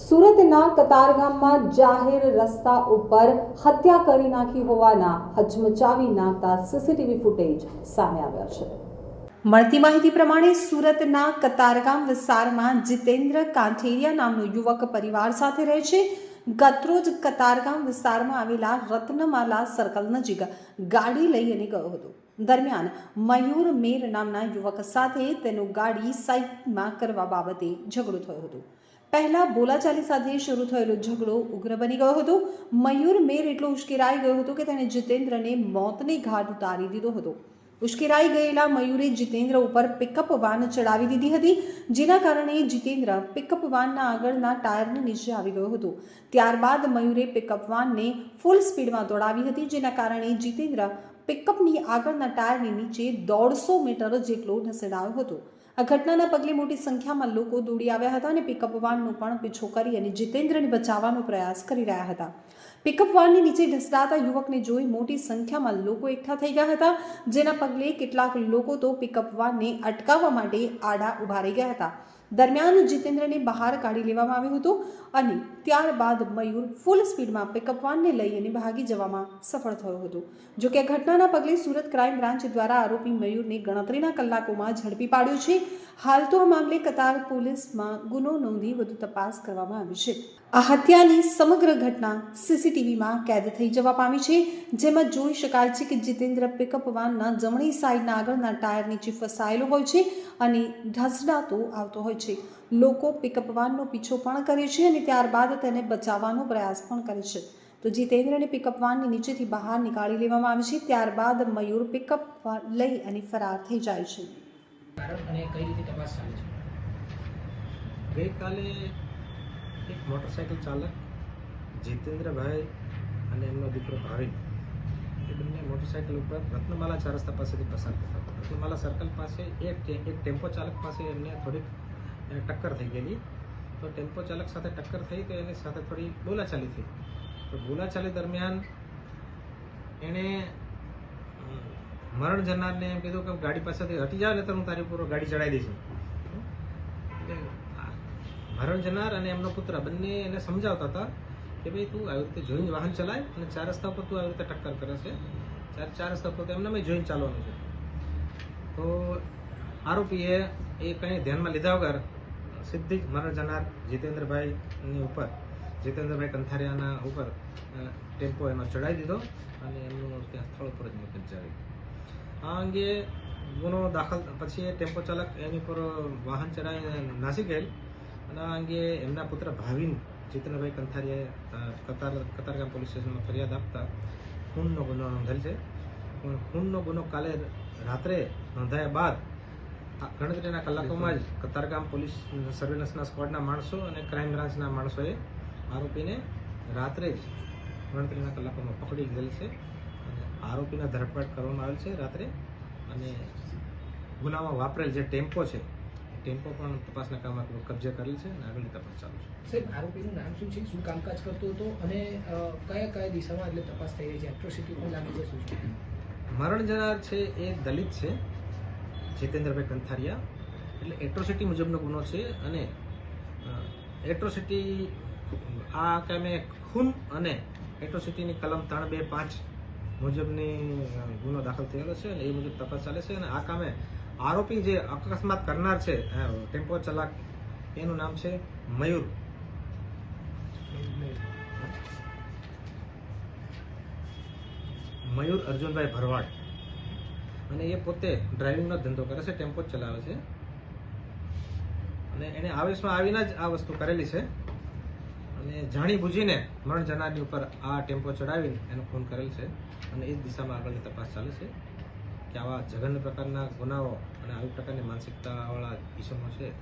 સુરતના કતારગામમાં જાહેર રસ્તા ઉપર હત્યા કરી નાખી હોવાના હચમચાવી નાખતા સીસીટીવી ફૂટેજ સામે આવ્યા છે. મળતી માહિતી પ્રમાણે સુરતના કતારગામ વિસ્તારમાં જીતેન્દ્ર કાંઠેરિયા નામનો યુવક પરિવાર સાથે રહે છે. ગતરોજ કતારગામ વિસ્તારમાં આવેલા રત્નમાલા સર્કલ નજીક ગાડી લઈ અને ગયો હતો. દરમિયાન મયુર મેર નામના યુવક સાથે તેનું ગાડી સાઈડમાં કરવા બાબતે ઝઘડો થયો હતો. પહેલા બોલાચાલી સાથે શરૂ થયેલો ઝઘડો ઉગ્ર બની ગયો હતો. મયુર મેર એટલો ઉશ્કેરાઈ ગયો હતો કે તેણે જીતેન્દ્રને મોતને ઘાટ ઉતારી દીધો હતો. ઉશ્કેરાઈ ગયેલા મયુરે જીતેન્દ્ર ઉપર પિકઅપ વાન ચડાવી દીધી હતી, જેના કારણે જીતેન્દ્ર પિકઅપ વાનના આગળના ટાયરની નીચે આવી ગયો હતો. ત્યારબાદ મયુરે પિકઅપ વાનને ફૂલ સ્પીડમાં દોડાવી હતી, જેના કારણે જીતેન્દ્ર પિકઅપની આગળના ટાયરની નીચે દોઢસો મીટર જેટલો ઢસેડાયો હતો. આ ઘટનાના પગલે મોટી સંખ્યામાં લોકો દોડી આવ્યા હતા અને પિકઅપ વાનનો પણ પીછો કરી અને જીતેન્દ્રને બચાવવાનો પ્રયાસ કરી રહ્યા હતા. પિકઅપ વાનની નીચે ઢસડાતા યુવકને જોઈ મોટી સંખ્યામાં લોકો એકઠા થઈ ગયા હતા, જેના પગલે કેટલાક લોકો તો પિકઅપ વાનને અટકાવવા માટે આડા ઊભા રહી ગયા હતા. દરમિયાન જીતેન્દ્રને બહાર કાઢી લેવામાં આવ્યું હતું અને ત્યારબાદ મયુર ફૂલ સ્પીડમાં પિકઅપ વાનને લઈ અને ભાગી જવામાં સફળ થયો હતો. જોકે ઘટનાના પગલે સુરત ક્રાઇમ બ્રાન્ચ દ્વારા આરોપી મયુરને ગણતરીના કલાકોમાં ઝડપી પાડ્યો છે. હાલ તો આ મામલે કતાર પોલીસમાં ગુનો નોંધી વધુ તપાસ કરવામાં આવી છે. આ હત્યાની સમગ્ર ઘટના સીસીટીવીમાં કેદ થઈ જવા પામી છે. જેમાં જોઈ શકાય છે કે જીતેન્દ્ર પિકઅપ વાનના જમણી સાઈડના આગળના ટાયર નીચે ફસાયેલો હોય છે અને ઢસડાતો આવતો હોય છે. લોકો પિકઅપ વાનનો પીછો પણ કરે છે અને ત્યારબાદ તેને બચાવવાનો પ્રયાસ પણ કરે છે. તો જીતેન્દ્રને પિકઅપ વાનની નીચેથી બહાર નીકાળી લેવામાં આવે છે. ત્યારબાદ મયુર પિકઅપ વાન લઈ અને ફરાર થઈ જાય છે? ગઈકાલે એક મોટરસાઇકલ ચાલક જીતેન્દ્રભાઈ અને એમનો દીકરો ભાવિન, એ બંને મોટરસાઇકલ ઉપર રત્નમાલા ચાર રસ્તા પાસેથી પસાર થતા હતા. રત્નમાલા સર્કલ પાસે એક એક ટેમ્પો ચાલક પાસે એમને થોડીક ટક્કર થઈ ગયેલી. તો ટેમ્પો ચાલક સાથે ટક્કર થઈ તો એની સાથે થોડી બોલાચાલી થઈ. તો બોલાચાલી દરમિયાન એણે મરણ જનારને એમ કીધું કે ગાડી પાસેથી હટી જાવ ને તો હું તારી ઉપર ગાડી ચડાવી દઈશ. મરણ જનાર અને એમનો પુત્ર. બંને એને સમજાવતા હતા કે ભાઈ તું આવી રીતે જોઈને વાહન ચલાય અને ચાર રસ્તા પર તું આવી રીતે ટક્કર કરે છે. ચાર ચાર રસ્તા પર એમને જોઈને ચાલવાનું છે. તો આરોપીએ એ કંઈ ધ્યાનમાં લીધા વગર સીધી જ મરણ જનાર જીતેન્દ્રભાઈની ઉપર, જીતેન્દ્રભાઈ કંથારિયાના ઉપર ટેમ્પો એનો ચડાવી દીધો અને એમનું ત્યાં સ્થળ ઉપર જ મોકલી નિપજાવી. આ અંગે ગુનો દાખલ, પછી એ ટેમ્પો ચાલક એની ઉપર વાહન ચડાવીને નાસી ગયેલ. અને આ અંગે એમના પુત્ર ભાવિન જીતનભાઈ કંથારીએ કતાર, કતારગામ પોલીસ સ્ટેશનમાં ફરિયાદ આપતા ખૂનનો ગુનો નોંધેલ છે. પણ ખૂનનો ગુનો કાલે રાત્રે નોંધાયા બાદ ગણતરીના કલાકોમાં જ કતારગામ પોલીસ સર્વેલન્સના સ્ક્વોડના માણસો અને ક્રાઇમ બ્રાન્ચના માણસોએ આરોપીને રાત્રે જ ગણતરીના કલાકોમાં પકડી લીધેલ છે અને આરોપીના ધરપકડ કરવામાં આવેલ છે રાત્રે. અને ગુનામાં વાપરેલ જે ટેમ્પો છે ટેમ્પો પણ તપાસના કામમાં કબજે કરેલ છે અને આગળની તપાસ ચાલુ છે. સાહેબ આરોપીનું નામ શું છે? શું કામકાજ કરતો હતો? અને કયા કયા દિશામાં એટલે તપાસ થઈ રહી છે? એટ્રોસિટી પણ લાગે છે શું છે? મરણ જનાર છે એ દલિત છે જીતેન્દ્રભાઈ કંથારિયા. એટલે એટ્રોસિટી મુજબનો ગુનો છે અને એટ્રોસિટી આ કામે ખૂન અને એટ્રોસિટીની કલમ ત્રણ બે પાંચ મુજબની ગુનો દાખલ થયેલો છે અને એ મુજબ તપાસ ચાલે છે અને આ કામે આરોપી જે અકસ્માત કરનાર છે ટેમ્પો ચલાક, એનું નામ છે મયુર. મયુર અર્જુનભાઈ ભરવાડ. અને એ પોતે ડ્રાઇવિંગનો ધંધો કરે છે, ટેમ્પો ચલાવે છે. અને એને આવેશમાં આવીને જ આ વસ્તુ કરેલી છે. અને જાણી બુજીને મરણ જનારની ઉપર આ ટેમ્પો ચડાવીને એનો ખૂન કરેલ છે. અને એ જ દિશામાં આગળની તપાસ ચાલે છે. આવા જઘન્ય પ્રકારના ગુનાઓ અને આવી પ્રકારની માનસિકતાવાળા ઈસમો છે.